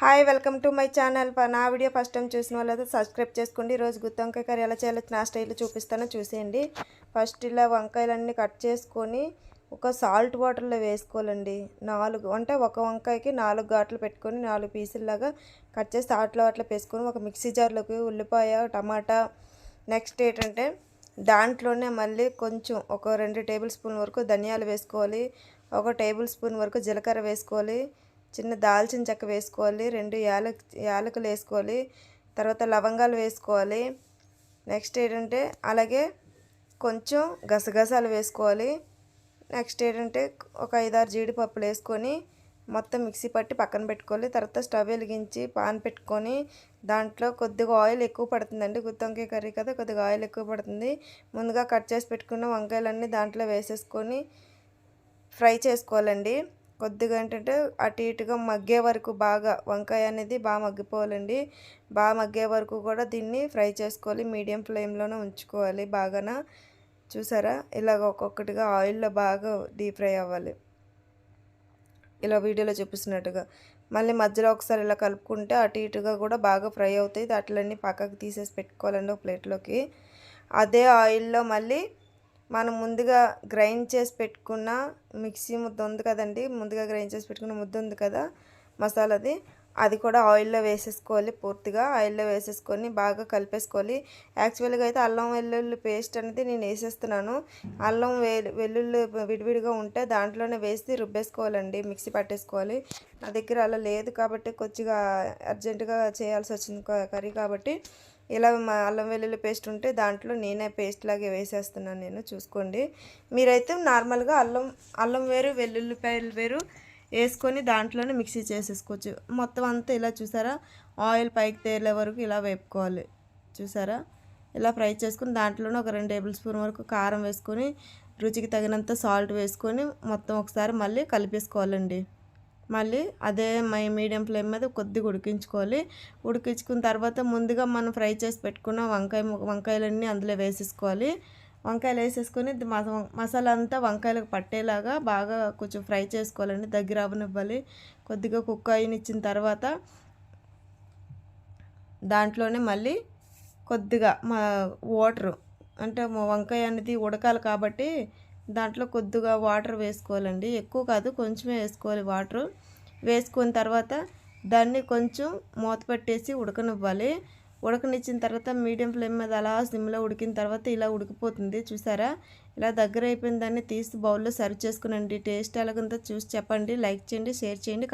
Hi welcome to my channel. నా video first time చూసిన వాళ్ళైతే సబ్స్క్రైబ్ చేసుకోండి. ఈరోజు గుత్తి వంకాయ కర్రీ ఎలా చేయాలో నా స్టైల్ చూపిస్తానో. చూసేయండి. ఫస్ట్ ఇలా వంకాయలన్నీ కట్ చేసుకొని ఒక సాల్ట్ వాటర్లో వేసుకోవాలండి. నాలుగు అంటే ఒక వంకాయకి నాలుగు ఘాట్లు పెట్టుకొని నాలుగు పీసుల్లాగా కట్ చేసి సాల్ట్ వాటర్లో వేసుకొని ఒక మిక్సీ జార్లోకి ఉల్లిపాయ టమాటా. నెక్స్ట్ ఏంటంటే దాంట్లోనే మళ్ళీ కొంచెం ఒక రెండు టేబుల్ స్పూన్ వరకు ధనియాలు వేసుకోవాలి. ఒక టేబుల్ స్పూన్ వరకు జీలకర్ర వేసుకోవాలి. చిన్న దాల్చిన చెక్క వేసుకోవాలి రెండు యాలక్ యాలకులు వేసుకోవాలి తర్వాత లవంగాలు వేసుకోవాలి. నెక్స్ట్ ఏంటంటే అలాగే కొంచెం గసగసాలు వేసుకోవాలి. నెక్స్ట్ ఏంటంటే ఒక ఐదారు జీడిపప్పులు వేసుకొని మొత్తం మిక్సీ పట్టి పక్కన పెట్టుకోవాలి. తర్వాత స్టవ్ వెలిగించి పాన్ పెట్టుకొని దాంట్లో కొద్దిగా ఆయిల్ ఎక్కువ పడుతుందండి. గుత్తొంకాయ కర్రీ కదా కొద్దిగా ఆయిల్ ఎక్కువ పడుతుంది. ముందుగా కట్ చేసి పెట్టుకున్న వంకాయలన్నీ దాంట్లో వేసేసుకొని ఫ్రై చేసుకోవాలండి. కొద్దిగా ఏంటంటే అటు ఇటుగా మగ్గే వరకు బాగా వంకాయ అనేది బాగా మగ్గిపోవాలండి. బాగా మగ్గే వరకు కూడా దీన్ని ఫ్రై చేసుకోవాలి. మీడియం ఫ్లేమ్లోనే ఉంచుకోవాలి బాగాన. చూసారా? ఇలాగ ఒక్కొక్కటిగా ఆయిల్లో బాగా డీప్ ఫ్రై అవ్వాలి. ఇలా వీడియోలో చూపిస్తున్నట్టుగా. మళ్ళీ మధ్యలో ఒకసారి ఇలా కలుపుకుంటే అటు ఇటుగా కూడా బాగా ఫ్రై అవుతాయి. అట్లన్నీ పక్కకు తీసేసి పెట్టుకోవాలండి ఒక ప్లేట్లోకి. అదే ఆయిల్లో మళ్ళీ మనం ముందుగా గ్రైండ్ చేసి పెట్టుకున్న మిక్సీ ముద్ద ఉంది కదండి ముందుగా గ్రైండ్ చేసి పెట్టుకున్న ముద్ద ఉంది కదా మసాలాది అది కూడా ఆయిల్లో వేసేసుకోవాలి పూర్తిగా. ఆయిల్లో వేసేసుకొని బాగా కలిపేసుకోవాలి. యాక్చువల్గా అయితే అల్లం వెల్లుల్లి పేస్ట్ అనేది నేను వేసేస్తున్నాను. అల్లం వెల్లుల్లి విడివిడిగా ఉంటే దాంట్లోనే వేసి రుబ్బేసుకోవాలండి మిక్సీ పట్టేసుకోవాలి. నా దగ్గర అలా లేదు కాబట్టి కొద్దిగా అర్జెంటుగా చేయాల్సి వచ్చింది కర్రీ కాబట్టి ఇలా అల్లం వెల్లుల్లి పేస్ట్ ఉంటే దాంట్లో నేనే పేస్ట్ లాగే వేసేస్తున్నాను నేను చూసుకోండి. మీరైతే నార్మల్గా అల్లం అల్లం వేరు వెల్లుల్లిపాయలు వేరు వేసుకొని దాంట్లోనే మిక్సీ చేసేసుకోవచ్చు. మొత్తం అంతా ఇలా చూసారా? ఆయిల్ పైకి తేలే వరకు ఇలా వేపుకోవాలి. చూసారా? ఇలా ఫ్రై చేసుకుని దాంట్లోనే ఒక రెండు టేబుల్ స్పూన్ వరకు కారం వేసుకొని రుచికి తగినంత సాల్ట్ వేసుకొని మొత్తం ఒకసారి మళ్ళీ కలిపేసుకోవాలండి. మళ్ళీ అదే మై మీడియం ఫ్లేమ్ మీద కొద్దిగా ఉడికించుకోవాలి. ఉడికించుకున్న తర్వాత ముందుగా మనం ఫ్రై చేసి పెట్టుకున్న వంకాయ వంకాయలన్నీ అందులో వేసేసుకోవాలి. వంకాయలు వేసేసుకొని మసాలా అంతా వంకాయలకు పట్టేలాగా బాగా కొంచెం ఫ్రై చేసుకోవాలండి. దగ్గర అవనివ్వాలి. కొద్దిగా కుక్ అయినిచ్చిన తర్వాత దాంట్లోనే మళ్ళీ కొద్దిగా మా వాటరు. అంటే వంకాయ అనేది ఉడకాలి కాబట్టి దాంట్లో కొద్దిగా వాటర్ వేసుకోవాలండి. ఎక్కువ కాదు కొంచెమే వేసుకోవాలి వాటర్. వేసుకున్న తర్వాత దాన్ని కొంచెం మూత పెట్టేసి ఉడకనివ్వాలి. ఉడకనిచ్చిన తర్వాత మీడియం ఫ్లేమ్ మీద అలా సిమ్లో ఉడికిన తర్వాత ఇలా ఉడికిపోతుంది. చూసారా? ఇలా దగ్గర అయిపోయిన దాన్ని తీసి బౌల్లో సర్వ్ చేసుకునండి. టేస్ట్ ఎలాగుందో చూసి చెప్పండి. లైక్ చేయండి షేర్ చేయండి